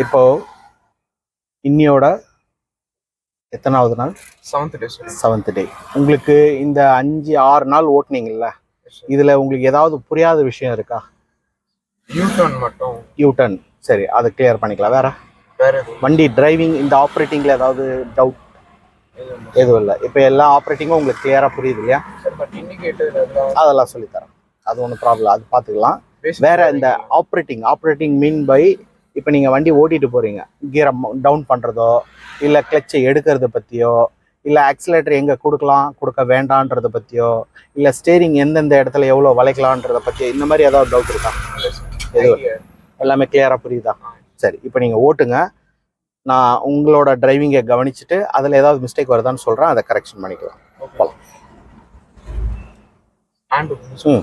இப்போ இன்னியோட எத்தனாவது நாள்? செவன்த் டே செவன்த் டே உங்களுக்கு இந்த அஞ்சு ஆறு நாள் ஓட்டுனீங்கல்ல இதுல உங்களுக்கு ஏதாவது புரியாத விஷயம் இருக்கா? யூ டர்ன் மட்டும். யூட்டன் சரி அதை கிளியர் பண்ணிக்கலாம். வேற? வேற வண்டி டிரைவிங் இந்த ஆப்ரேட்டிங்ல ஏதாவது டவுட் எதுவும் இல்லை. இப்போ எல்லா ஆப்ரேட்டிங்கும் உங்களுக்கு கிளியரா புரியுது இல்லையா? அதெல்லாம் சொல்லித்தரேன் அது ஒன்றும் ப்ராப்ளம் அது பார்த்துக்கலாம். வேற இந்த ஆப்ரேட்டிங் ஆப்ரேட்டிங் மீன் பை இப்போ நீங்க வண்டி ஓட்டிட்டு போறீங்க. கியரை டவுன் பண்றதோ இல்ல கிளச்சை எடுக்கிறத பத்தியோ இல்ல ஆக்சிலேட்டர் எங்க கொடுக்கலாம் கொடுக்க வேண்டான்றத பத்தியோ இல்ல ஸ்டேரிங் எந்தெந்த இடத்துல எவ்வளவு வளைக்கலான்றத பத்தியோ இந்த மாதிரி ஏதாவது டவுட் இருக்கா? எதுவும். எல்லாமே கிளியரா புரியுதா? சரி இப்போ நீங்க ஓட்டுங்க. நான் உங்களோட டிரைவிங்கை கவனிச்சுட்டு அதுல ஏதாவது மிஸ்டேக் வருதான்னு சொல்றேன். அதை கரெக்ஷன் பண்ணிக்கலாம். போலாம். Hand ம்.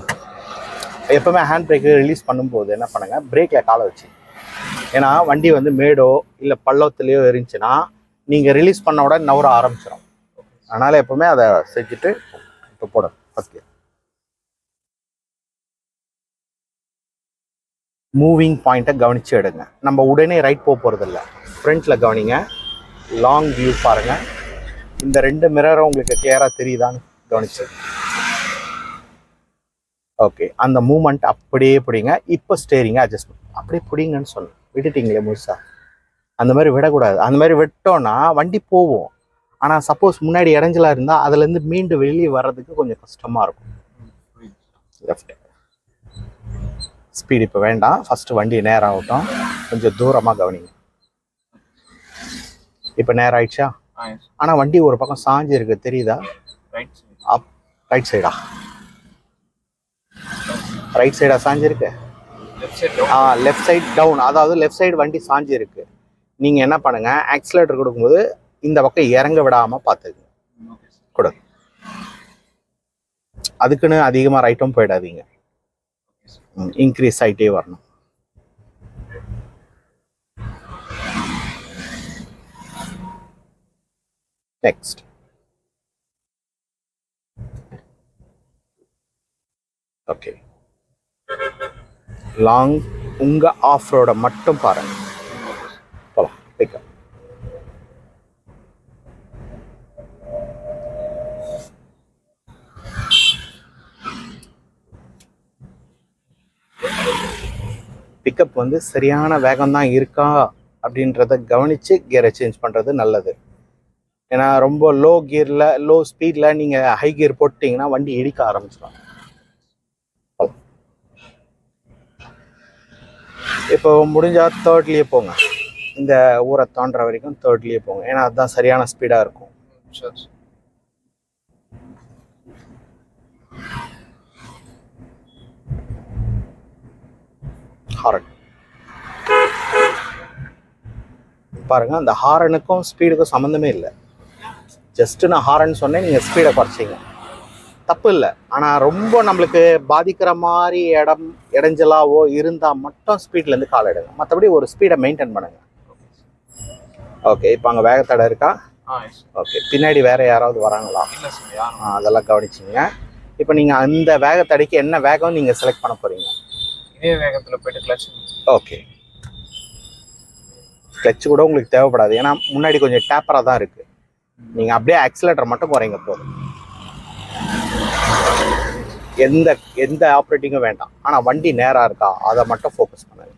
எப்பவுமே ஹேண்ட் பிரேக்கு ரிலீஸ் பண்ணும்போது என்ன பண்ணுங்க? பிரேக்ல காலை வச்சு ஏன்னா வண்டி வந்து மேடோ இல்லை பள்ளத்துலேயோ இருந்துச்சுன்னா நீங்கள் ரிலீஸ் பண்ண உடனே நவர ஆரம்பிச்சிடும் அதனால் எப்போவுமே அதை செஞ்சுட்டு இப்போ போடும் ஃபர்ஸ்ட் மூவிங் பாயிண்ட்டை கவனித்து எடுங்க. நம்ம உடனே ரைட் போக போகிறதில்ல ஃப்ரண்ட்டில் கவனிங்க. லாங் வியூ பாருங்கள் இந்த ரெண்டு மிரரும் உங்களுக்கு கிளியராக தெரியுதான்னு கவனிச்சு. ஓகே அந்த மூமெண்ட் அப்படியே பிடிங்க. இப்போ ஸ்டேரிங்க அட்ஜஸ்ட் அப்படியே பிடிங்கன்னு சொன்னேன் விட்டுட்டீங்களே முழுசா? அந்த மாதிரி விடக்கூடாது. அந்த மாதிரி விட்டோம்னா வண்டி போகும். ஆனால் சப்போஸ் முன்னாடி இடைஞ்சலா இருந்தால் அதுலேருந்து மீண்டு வெளியே வர்றதுக்கு கொஞ்சம் கஷ்டமாக இருக்கும். லெஃப்ட் ஸ்பீடு இப்போ வேண்டாம். ஃபர்ஸ்ட் வண்டி நேரம் ஆகட்டும் கொஞ்சம் தூரமாக கவனிங்க. இப்போ நேரம் ஆயிடுச்சா. ஆனால் வண்டி ஒரு பக்கம் சாஞ்சு இருக்கு. தெரியுதா. அப் ரைட் சைடா ரைட் சைடா சாஞ்சு ஆ லெஃப்ட் சைடு டவுன் அதாவது லெஃப்ட் சைடு வண்டி சாஞ்சு இருக்கு. நீங்க என்ன பண்ணுங்க ஆக்சிலேட்டர் கொடுக்கும்போது இந்த பக்கம் இறங்க விடாம பார்த்துக்குங்க. Okay, sir. கொடு அதுக்குன்னு அதிகமா ரைட்டும் போயிடாதீங்க. இன்க்ரீஸ் ஆயிட்டே வரணும். நெக்ஸ்ட் ஓகே லாங் உங்க ஆஃப்ரோட மட்டும் பாருங்க. போலாம் பிக்கப் பிக்கப் வந்து சரியான வேகம் தான் இருக்கா அப்படின்றத கவனிச்சு கியரை சேஞ்ச் பண்றது நல்லது. ஏன்னா ரொம்ப லோ கியர்ல லோ ஸ்பீட்ல நீங்க ஹை கியர் போட்டிங்கன்னா வண்டி இடிக்க ஆரம்பிச்சிடும் இப்போ முடிஞ்சா தேர்ட்லயே போங்க. இந்த ஊரை தாண்டுற வரைக்கும் தேர்ட்லயே போங்க. ஏன்னா அதுதான் சரியான ஸ்பீடா இருக்கும். ஹாரன் பாருங்க அந்த ஹாரனுக்கும் ஸ்பீடுக்கும் சம்மந்தமே இல்லை. ஜஸ்ட் நான் ஹாரன் சொன்னேன் நீங்கள் ஸ்பீடை குறைச்சிங்க தப்பு இல்லை ஆனால் ரொம்ப நம்மளுக்கு பாதிக்கிற மாதிரி இடம் இடைஞ்சலாவோ இருந்தால் மட்டும் ஸ்பீட்லேருந்து கால் எடுங்க. மற்றபடி ஒரு ஸ்பீடை மெயின்டைன் பண்ணுங்க. ஓகே இப்போ அங்கே வேகத்தடை இருக்கா. ஓகே பின்னாடி வேற யாராவது வராங்களா? அதெல்லாம் கவனிச்சிங்க. இப்போ நீங்கள் அந்த வேகத்தடைக்கு என்ன வேகம் நீங்கள் செலக்ட் பண்ண போகிறீங்க இதே வேகத்துல போயிட்டு கிளச் ஓகே கிளச் கூட உங்களுக்கு தேவைப்படாது. ஏன்னா முன்னாடி கொஞ்சம் டேப்பராக தான் இருக்கு. நீங்கள் அப்படியே ஆக்சிலேட்டர் மட்டும் குறைங்க போதும். எந்த எந்த ஆப்ரேட்டிங்கும் வேண்டாம். ஆனால் வண்டி நேராக இருக்கா அதை மட்டும் ஃபோக்கஸ் பண்ணுங்க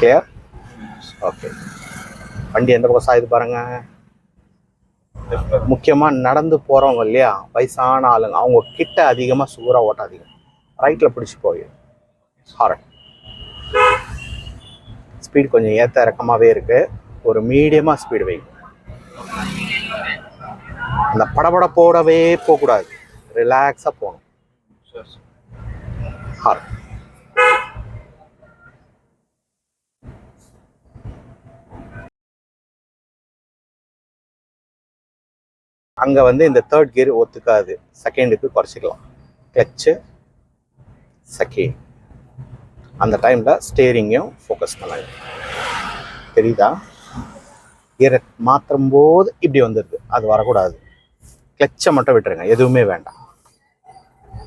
கிளியர் ஓகே வண்டி எந்த பக்கம் சாயுது பாருங்க. முக்கியமாக நடந்து போகிறவங்க இல்லையா வயசான ஆளுங்க அவங்க கிட்ட அதிகமாக சுகராக ஓட்டாதீங்க. ரைட்டில் பிடிச்சி போய் ஹாரன் ஸ்பீட் கொஞ்சம் ஏற்ற இறக்கமாகவே இருக்கு. ஒரு மீடியமாக ஸ்பீடு வைங்க. அந்த படபடப்போடவே போகக்கூடாது. ரிலாக்ஸாக போகணும். ஹாரன் அங்கே வந்து இந்த தேர்ட் கியர் ஒத்துக்காது. செகண்டுக்கு குறைச்சிக்கலாம். கிளச்சு செகண்ட் அந்த டைமில் ஸ்டேரிங்கையும் ஃபோக்கஸ் பண்ணாங்க தெரியுதா? கியரை மாற்றும் போது இப்படி வந்துடுது அது வரக்கூடாது. கிளச்சை மட்டும் விட்டுருங்க. எதுவுமே வேண்டாம்.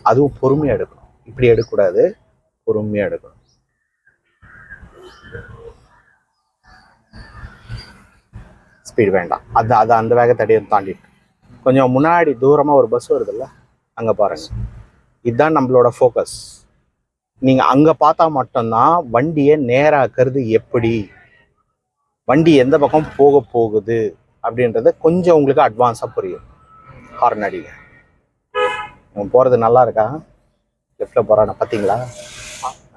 அதுவும் பொறுமையாக எடுக்கணும். இப்படி எடுக்கக்கூடாது. பொறுமையாக எடுக்கணும். ஸ்பீடு வேண்டாம். அது அது அந்த வேகத்தை தாண்டிட்டு. கொஞ்சம் முன்னாடி தூரமாக ஒரு பஸ் வருதுல்ல அங்கே பாருங்கள் இதுதான் நம்மளோட ஃபோக்கஸ் நீங்கள் அங்கே பார்த்தா மட்டும்தான் வண்டியை நேராக்கிறது எப்படி? வண்டி எந்த பக்கம் போக போகுது? அப்படின்றத கொஞ்சம் உங்களுக்கு அட்வான்ஸாக புரியும். ஹார்ன் அடிங்க அவன் போகிறது நல்லா இருக்கா? லெஃப்டில் போகிறான் பார்த்தீங்களா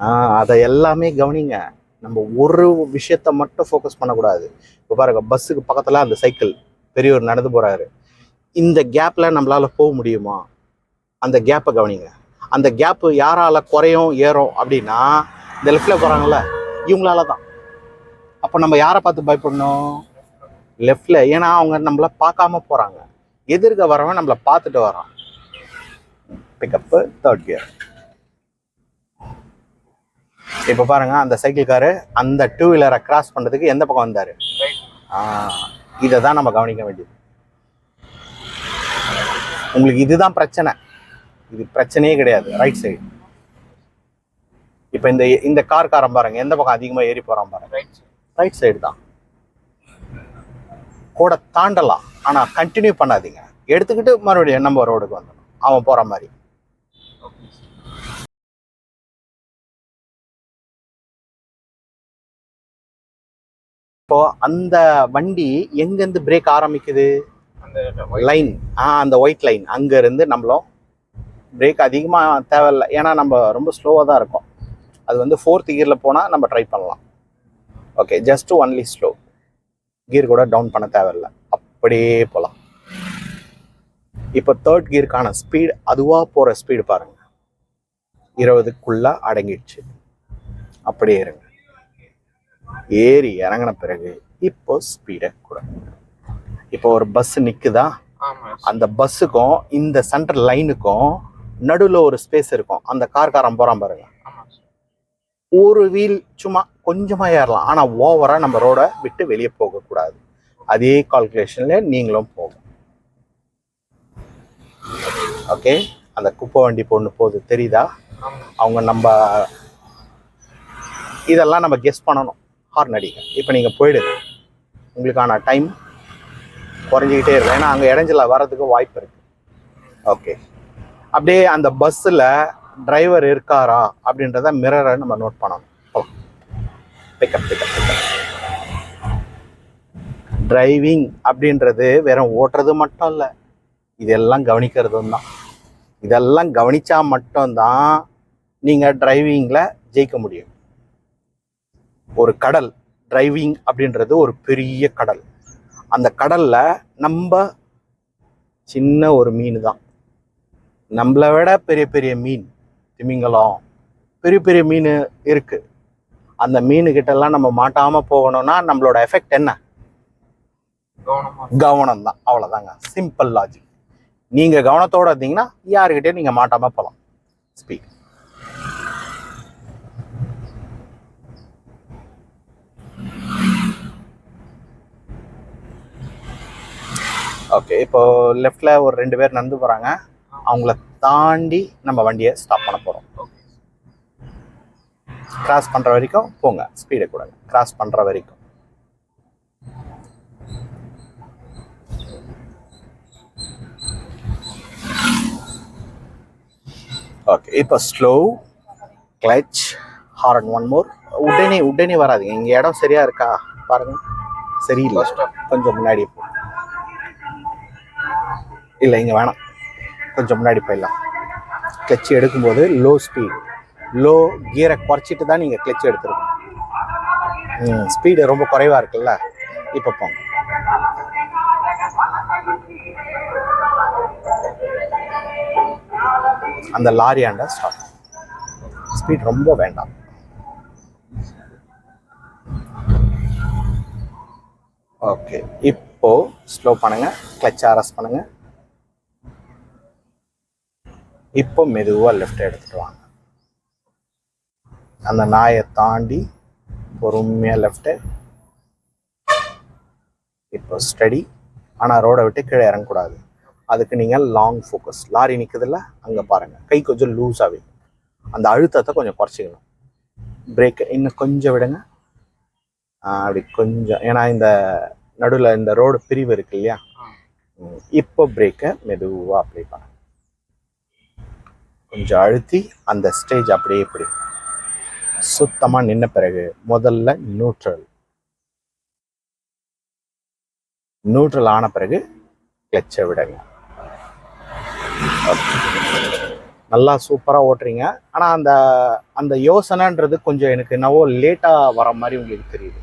ஆ அதை எல்லாமே கவனிங்க. நம்ம ஒரு விஷயத்த மட்டும் ஃபோக்கஸ் பண்ணக்கூடாது. இப்போ பாருங்க பஸ்ஸுக்கு பக்கத்தில் அந்த சைக்கிள் பெரியவர் நடந்து போகிறாரு இந்த கேப்பில் நம்மளால் போக முடியுமா? அந்த கேப்பை கவனிங்க. அந்த கேப்பு யாரால் குறையும் ஏறும் அப்படின்னா இந்த லெஃப்டில் போகிறாங்கல்ல இவங்களால தான். அப்போ நம்ம யாரை பார்த்து பயப்படணும்? லெஃப்டில் ஏன்னா அவங்க நம்மள பார்க்காம போகிறாங்க எதிர்க்க வரவன் நம்மளை பார்த்துட்டு வரான். பிக்கப்பு தேர்ட் கியர் இப்போ பாருங்க அந்த சைக்கிள்காரு அந்த டூ வீலரை கிராஸ் பண்ணுறதுக்கு எந்த பக்கம் வந்தார்? ரைட் இதை தான் நம்ம கவனிக்க வேண்டியது. உங்களுக்கு இதுதான் பிரச்சனை. இது பிரச்சனையே கிடையாது ரைட் சைடு இப்போ இந்த இந்த கார்காரன் பாருங்க எந்த பக்கம் அதிகமாக ஏறி போகிறான் பாருங்க. ரைட் ரைட் சைடு தான். கூட தாண்டலாம். ஆனால் கண்டினியூ பண்ணாதீங்க. எடுத்துக்கிட்டு மறுபடியும் நம்ம ரோடுக்கு வந்துடணும். அவன் போகிற மாதிரி. இப்போ அந்த வண்டி எங்கேருந்து பிரேக் ஆரம்பிக்குது? லைன் ஆ அந்த ஒயிட் லைன் அங்கேருந்து நம்மளும் பிரேக் அதிகமாக தேவையில்லை. ஏன்னா நம்ம ரொம்ப ஸ்லோவாக தான் இருக்கும். அது வந்து ஃபோர்த் கியரில் போனால் நம்ம ட்ரை பண்ணலாம். Okay just only slow gear கூட டவுன் பண்ண தேவையில்லை. அப்படியே போகலாம் இப்போ தேர்ட் கியருக்கான ஸ்பீடு அதுவாக போகிற ஸ்பீடு பாருங்க. இருபதுக்குள்ள அடங்கிடுச்சு. அப்படியே இருங்க. ஏறி இறங்கின பிறகு இப்போ ஸ்பீடை கூட. இப்போ ஒரு பஸ் நிற்குதா அந்த பஸ்ஸுக்கும் இந்த சென்டர் லைனுக்கும் நடுவில் ஒரு ஸ்பேஸ் இருக்கும். அந்த கார்காரன் போகிறான் பாருங்க. ஒரு வீல் சும்மா கொஞ்சமாக ஏறலாம். ஆனால் ஓவராக நம்ம ரோடை விட்டு வெளியே போகக்கூடாது. அதே கால்குலேஷனில் நீங்களும் போகும் ஓகே அந்த குப்பை வண்டி பொண்ணு போகுது தெரியுதா? அவங்க நம்ம இதெல்லாம் நம்ம கெஸ் பண்ணணும். ஹார்ன் அடிக்க இப்போ நீங்கள் போயிடுது உங்களுக்கான டைம் குறைஞ்சிக்கிட்டே இருக்கும். ஏன்னா அங்கே இடைஞ்சல வர்றதுக்கு வாய்ப்பு இருக்கு. ஓகே அப்படியே அந்த பஸ்ஸில் டிரைவர் இருக்காரா அப்படின்றத மிரரை நம்ம நோட் பண்ணணும். பிக்கப் பிக்கப் பிக்கப் டிரைவிங் அப்படின்றது வெறும் ஓட்டுறது மட்டும் இல்லை. இதெல்லாம் கவனிக்கிறதும் தான். இதெல்லாம் கவனித்தா மட்டும்தான் நீங்கள் டிரைவிங்கில் ஜெயிக்க முடியும். ஒரு கடல் டிரைவிங் அப்படின்றது ஒரு பெரிய கடல். அந்த கடலில் நம்ம சின்ன ஒரு மீன் தான். நம்மளை விட பெரிய பெரிய மீன் திமிங்கலம் பெரிய பெரிய மீன் இருக்குது அந்த மீனுக்கிட்ட எல்லாம் நம்ம மாட்டாம போகணும்னா நம்மளோட எஃபெக்ட் என்ன? கவனமா தான் அவ்வளோதாங்க சிம்பிள் லாஜிக் நீங்க கவனத்தோட இருந்தீங்கன்னா யாருக்கிட்டே நீங்க மாட்டாம போகலாம். ஸ்பீட் ஓகே இப்போ லெஃப்ட்ல ஒரு ரெண்டு பேர் நடந்து போறாங்க. அவங்கள தாண்டி நம்ம வண்டியை ஸ்டாப் பண்ண போறோம். ஓகே கிராஸ் பண்ற வரைக்கும் போங்க. ஸ்பீடை கூடாது கிராஸ் பண்ற வரைக்கும். ஓகே இப்போ slow clutch horn one more உடனே உடனே வராதுங்க. இங்க இடம் சரியா இருக்கா? பாருங்க. சரியில்லை. கொஞ்சம் முன்னாடி போ. இல்லை இங்க வேணாம். கொஞ்சம் முன்னாடி போயிடலாம். கிளச் எடுக்கும்போது லோ ஸ்பீட் லோ கியரை குறைச்சிட்டு தான் நீங்கள் கிளச் எடுத்துருக்கணும். ஸ்பீடு ரொம்ப குறைவாக இருக்குல்ல? இப்போ போங்க அந்த லாரியாண்ட ஸ்டார்ட் ஸ்பீட் ரொம்ப வேண்டாம். ஓகே இப்போ ஸ்லோ பண்ணுங்க கிளச் அரெஸ்ட் பண்ணுங்க. இப்போ மெதுவாக லெஃப்ட் எடுத்துட்டு வாங்க. அந்த நாயை தாண்டி பொறுமையாக லெஃப்ட்டு இப்போ ஸ்டடி ஆனால் ரோடை விட்டு கீழே இறங்கக்கூடாது. அதுக்கு நீங்கள் லாங் ஃபோக்கஸ் லாரி நிற்குதுல்ல அங்கே பாருங்கள் கை கொஞ்சம் லூஸ் அந்த அழுத்தத்தை கொஞ்சம் குறைச்சிக்கணும். பிரேக் இன்னும் கொஞ்சம் விடுங்க. அப்படி கொஞ்சம். ஏன்னா இந்த நடுவில் இந்த ரோடு பிரிவு இருக்கு இல்லையா? இப்போ பிரேக்கை மெதுவாக அப்ளை பண்ணுங்க கொஞ்சம் அழுத்தி அந்த ஸ்டேஜ் அப்படியே பிடிக்கும் சுத்தமாக நின்ன பிறகு முதல்ல நியூட்ரல் நியூட்ரல் ஆன பிறகு கிளச்சை விடுங்க. நல்லா சூப்பராக ஓட்டுறீங்க. ஆனால் அந்த அந்த யோசனைன்றது கொஞ்சம் எனக்கு என்னவோ லேட்டாக வர மாதிரி உங்களுக்கு தெரியுது.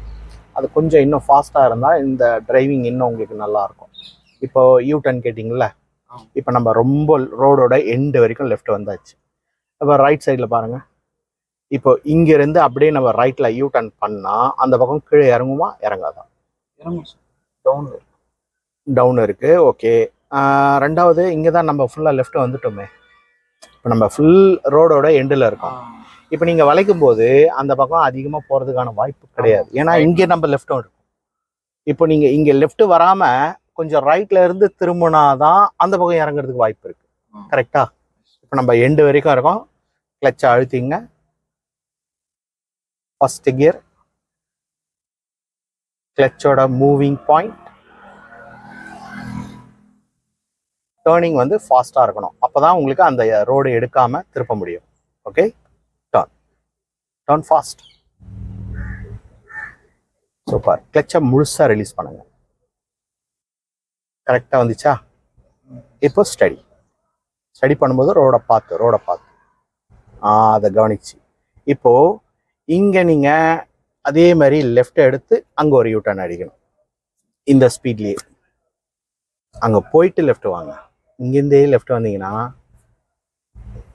அது கொஞ்சம் இன்னும் ஃபாஸ்ட்டாக இருந்தால் இந்த டிரைவிங் இன்னும் உங்களுக்கு நல்லா இருக்கும். இப்போ யூ டர்ன் கேட்டிங்கல்ல? ஆ. இப்போ நம்ம ரொம்ப ரோடோட எண்டு வரைக்கும் லெஃப்ட் வந்தாச்சு. இப்போ ரைட் சைடில் பாருங்க. இப்போ இங்கேருந்து அப்படியே நம்ம ரைட்டில் யூ டர்ன் பண்ணால் அந்த பக்கம் கீழே இறங்குமா? இறங்காதான் இறங்கும் டவுன் டவுன் இருக்கு. ஓகே ரெண்டாவது இங்கே தான் நம்ம ஃபுல்லாக லெஃப்ட் வந்துட்டோமே. இப்போ நம்ம ஃபுல் ரோடோட எண்டில் இருக்கோம். இப்போ நீங்கள் வளைக்கும் போது அந்த பக்கம் அதிகமாக போகிறதுக்கான வாய்ப்பு கிடையாது. ஏன்னா இங்கே நம்ம லெஃப்ட்டும் இருக்கும். இப்போ நீங்கள் இங்கே லெஃப்ட் வராமல் கொஞ்சம் ரைட்ல இருந்து திரும்பினாதான் அந்த பக்கம் இறங்குறதுக்கு வாய்ப்பு இருக்கு. ஆ. கரெக்டா இப்போ நம்ம எண்டு வரைக்கும் இருக்கோம். கிளச்சை அழுத்திங்க. ஃபஸ்ட் கியர் கிளச்சோட மூவிங் பாயிண்ட் டேர்னிங் வந்து ஃபாஸ்ட்டாக இருக்கணும். அப்போ தான் உங்களுக்கு அந்த ரோடு எடுக்காமல் திருப்ப முடியும். Okay turn turn fast super கிளச்சை முழுசாக ரிலீஸ் பண்ணுங்க. கரெக்டாக வந்துச்சா? இப்போ ஸ்டடி ஸ்டடி பண்ணும்போது ரோடை பார்த்து ரோடை பார்த்து. ஆ அதை கவனிச்சு. இப்போ இங்கே நீங்கள் அதே மாதிரி லெஃப்ட் எடுத்து அங்கே ஒரு யூட்டர்ன் அடிக்கணும். இந்த ஸ்பீட்லேயே அங்கே போயிட்டு லெஃப்ட் வாங்க. இங்கேருந்தே லெஃப்ட் வந்தீங்கன்னா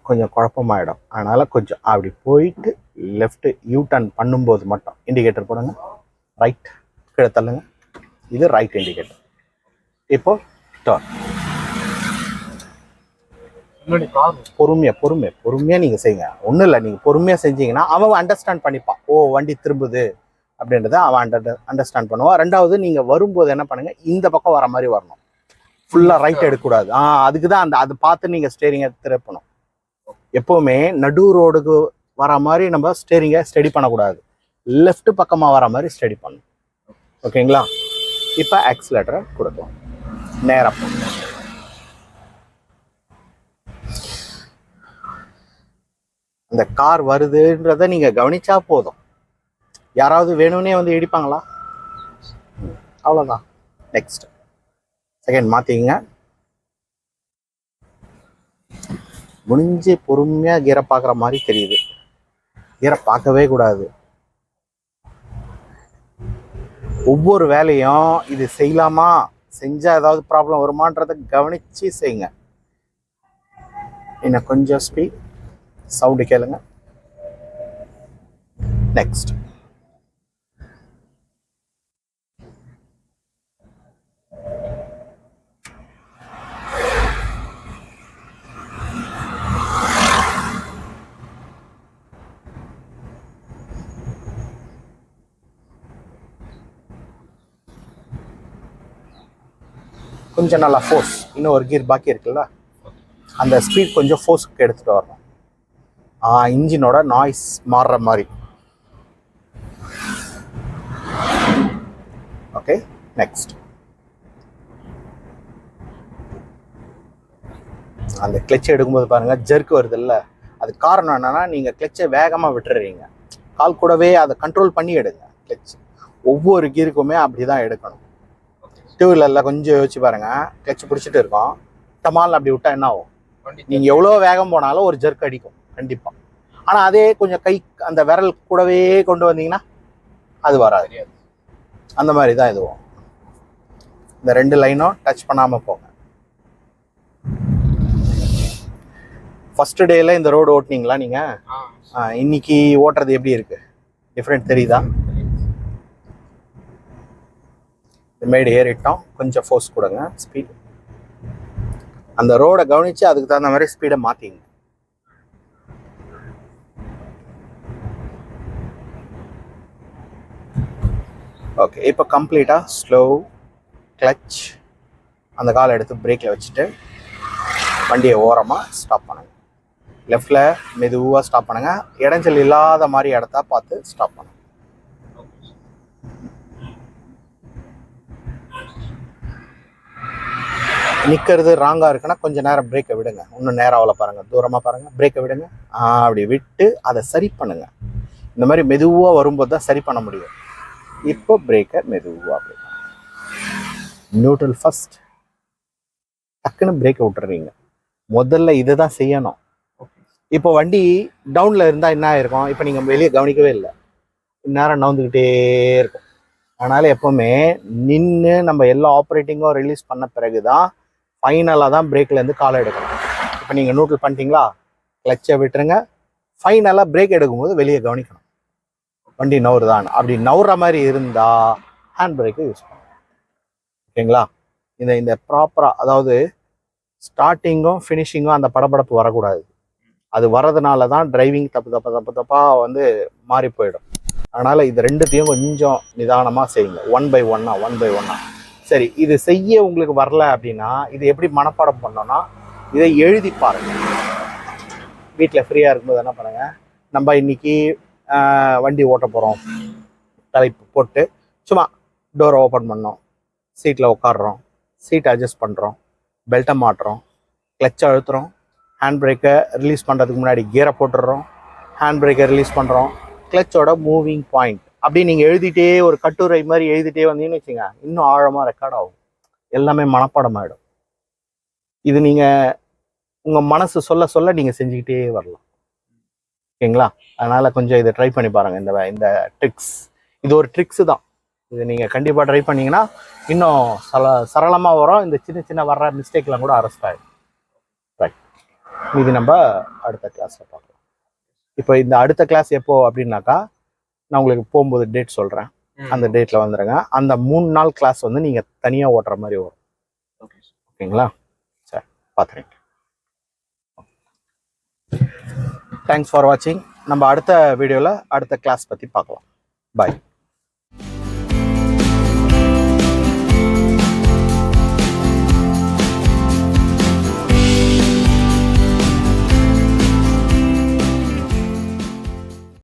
கொஞ்சம் குழப்பமாயிடும். அதனால் கொஞ்சம் அப்படி போயிட்டு லெஃப்ட்டு யூ டர்ன் பண்ணும்போது மட்டும் இண்டிகேட்டர் போடுங்க. ரைட் கீழே தள்ளுங்க. இது ரைட் இண்டிகேட்டர் இப்போது டர்ன் பொறுமையா பொறுமையா பொறுமையா நீங்க செய்யுங்க ஒன்றும் இல்லை நீங்க பொறுமையா செஞ்சீங்கன்னா அவன் அண்டர்ஸ்டாண்ட் பண்ணிப்பான் ஓ வண்டி திரும்புது அப்படின்றத அவன் அண்டர் அண்டர்ஸ்டாண்ட் பண்ணுவான் ரெண்டாவது நீங்க வரும்போது என்ன பண்ணுங்க இந்த பக்கம் வர மாதிரி வரணும். ஃபுல்லா ரைட் எடுக்கக்கூடாது. ஆ அதுக்கு தான் அந்த அது பார்த்து நீங்க ஸ்டேரிங்கை திருப்பணும். எப்பவுமே நடு ரோடுக்கு வர மாதிரி நம்ம ஸ்டேரிங்கை ஸ்டடி பண்ணக்கூடாது. லெஃப்ட் பக்கமா வர மாதிரி ஸ்டடி பண்ணணும். ஓகேங்களா? இப்போ ஆக்சிலேட்டரை கொடுக்கலாம் நேரா அந்த கார் வருதுன்றத நீங்கள் கவனிச்சா போதும். யாராவது வேணும்னே வந்து இடிப்பாங்களா? அவ்வளோதான் நெக்ஸ்ட் செகண்ட் மாற்றிக்கங்க முடிஞ்சு பொறுமையாக கீரை பார்க்குற மாதிரி தெரியுது. கீரை பார்க்கவே கூடாது. ஒவ்வொரு வேலையும் இது செய்யலாமா? செஞ்சால் ஏதாவது ப்ராப்ளம் வருமான்றதை கவனித்து செய்யுங்க. இன்னும் கொஞ்சம் ஸ்பீட் சவுண்டு கேளுங்க. நெக்ஸ்ட் கொஞ்சம் நல்லா ஃபோர்ஸ் இன்னும் ஒரு கீர் பாக்கி இருக்குல்ல? அந்த ஸ்பீட் கொஞ்சம் ஃபோர்ஸுக்கு எடுத்துட்டு வரணும். இன்ஜினோட நாய்ஸ் மாறுற மாதிரி. ஓகே நெக்ஸ்ட் அந்த கிளச்சை எடுக்கும்போது பாருங்க ஜெர்க் வருதுல்ல. அது காரணம் என்னன்னா நீங்க கிளச்சை வேகமா விட்டுறீங்க. கால் கூடவே அதை கண்ட்ரோல் பண்ணி எடுங்க கிளச் ஒவ்வொரு கீருக்குமே அப்படிதான் எடுக்கணும். டூ வீலரில் கொஞ்சம் யோசிச்சு பாருங்க கிளச் பிடிச்சிட்டு இருக்கோம். டமால் அப்படி விட்டா என்ன ஆகும்? வண்டி நீங்க எவ்வளோ வேகம் போனாலும் ஒரு ஜெர்க் அடிக்கும். கண்டிப்பா. ஆனா அதே கொஞ்சம் கை அந்த விரல் கூடவே கொண்டு வந்தீங்கன்னா அது வராது. அந்த மாதிரி தான் இதுவும் இந்த ரெண்டு லைனும் டச் பண்ணாம போங்க. ஃபர்ஸ்ட் டேல இந்த ரோடு ஓட்டுனீங்களா நீங்க? ஆ. ஆ, இன்னைக்கு ஓட்டுறது எப்படி இருக்கு? டிஃப்ரெண்ட் தெரியுதா? மேடு ஏறிட்டோம். கொஞ்சம் ஃபோர்ஸ் கொடுங்க. ஸ்பீட் அந்த ரோடை கவனிச்சு அதுக்கு தகுந்த மாதிரி ஸ்பீடை மாத்திங்க. ஓகே இப்போ கம்ப்ளீட்டாக ஸ்லோ கிளச் அந்த காலை எடுத்து பிரேக்கில் வச்சுட்டு வண்டியை ஓரமாக ஸ்டாப் பண்ணுங்கள் லெஃப்டில் மெதுவாக ஸ்டாப் பண்ணுங்கள் இடைஞ்சல் இல்லாத மாதிரி இடத்த பார்த்து ஸ்டாப் பண்ணுங்க. நிற்கிறது ராங்காக இருக்குன்னா கொஞ்சம் நேரம் பிரேக்கை விடுங்க. இன்னும் நேரம் அவ்வளோ பாருங்கள் தூரமாக பாருங்கள் பிரேக்கை விடுங்க. அப்படி விட்டு அதை சரி பண்ணுங்கள் இந்த மாதிரி மெதுவாக வரும்போது தான் சரி பண்ண முடியும். இப்போ பிரேக்கர் மெதுவாக அப்படி நியூட்ரல் ஃபர்ஸ்ட் டக்குன்னு பிரேக்கை விட்டுறீங்க முதல்ல இதை தான் செய்யணும். இப்போ வண்டி டவுனில் இருந்தால் என்ன ஆயிருக்கும்? இப்போ நீங்கள் வெளியே கவனிக்கவே இல்லை. இந்நேரம் நவுந்துக்கிட்டே இருக்கும். அதனால் எப்போவுமே நின்று நம்ம எல்லா ஆப்ரேட்டிங்கும் ரிலீஸ் பண்ண பிறகு தான் ஃபைனலாக தான் பிரேக்லேருந்து காலை எடுக்கணும். இப்போ நீங்கள் நியூட்ரல் பண்ணிட்டீங்களா? கிளச்சை விட்டுருங்க. ஃபைனலாக பிரேக் எடுக்கும்போது வெளியே கவனிக்கணும். வண்டி நவுறுதான் அப்படி நவுற மாதிரி இருந்தால் ஹேண்ட் பிரேக்கை யூஸ் பண்ணணும் ஓகேங்களா? இந்த இந்த ப்ராப்பராக அதாவது ஸ்டார்டிங்கும் ஃபினிஷிங்கும் அந்த படபடப்பு வரக்கூடாது. அது வரதுனால தான் டிரைவிங் தப்பு தப்பு தப்பு தப்பாக வந்து மாறி போயிடும். அதனால் இது ரெண்டுத்தையும் கொஞ்சம் நிதானமாக செய்யுங்க. ஒன் பை ஒன்னா ஒன் பை ஒன்னா சரி இது செய்ய உங்களுக்கு வரல அப்படின்னா இது எப்படி மனப்பாடம் பண்ணோன்னா இதை எழுதி பாருங்க. வீட்டில் ஃப்ரீயாக இருக்கும்போது என்ன பண்ணுங்கள் நம்ம இன்னைக்கு வண்டி ஓட்ட போகிறோம் தலைப்பு போட்டு சும்மா டோரை ஓப்பன் பண்ணோம். சீட்டில் உட்காடுறோம் சீட் அட்ஜஸ்ட் பண்ணுறோம் பெல்ட்டை மாட்டுறோம். கிளச்சை அழுத்துறோம். ஹேண்ட் பிரேக்கை ரிலீஸ் பண்ணுறதுக்கு முன்னாடி கியரை போட்டுடுறோம் ஹேண்ட் பிரேக்கை ரிலீஸ் பண்ணுறோம் கிளச்சோட மூவிங் பாயிண்ட் அப்படி நீங்கள் எழுதிட்டே ஒரு கட்டுரை மாதிரி எழுதிட்டே வந்தீங்கன்னு வச்சுங்க இன்னும் ஆழமாக ரெக்கார்ட் ஆகும். எல்லாமே மனப்பாடம் ஆகிடும் இது நீங்கள் உங்கள் மனசு சொல்ல சொல்ல நீங்கள் செஞ்சுக்கிட்டே வரலாம். ஓகேங்களா? அதனால் கொஞ்சம் இதை ட்ரை பண்ணி பாருங்கள் இந்த இந்த ட்ரிக்ஸ் இது ஒரு ட்ரிக்ஸு தான். இது நீங்கள் கண்டிப்பாக ட்ரை பண்ணீங்கன்னா இன்னும் சல சரளமாக வரும். இந்த சின்ன சின்ன வர்ற மிஸ்டேக்லாம் கூட அரெஸ்ட் ஆகிடும் ரைட் இது நம்ம அடுத்த கிளாஸில் பார்க்கலாம். இப்போ இந்த அடுத்த கிளாஸ் எப்போ அப்படின்னாக்கா நான் உங்களுக்கு போகும்போது டேட் சொல்கிறேன் அந்த டேட்டில் வந்துடுங்க அந்த மூணு நாள் கிளாஸ் வந்து நீங்கள் தனியாக ஓட்டுற மாதிரி வரும். ஓகே ஓகேங்களா? சரி பார்த்துறேன். தேங்க்ஸ் ஃபார் வாட்சிங் நம்ம அடுத்த வீடியோவில் அடுத்த கிளாஸ் பற்றி பார்க்கலாம். பாய்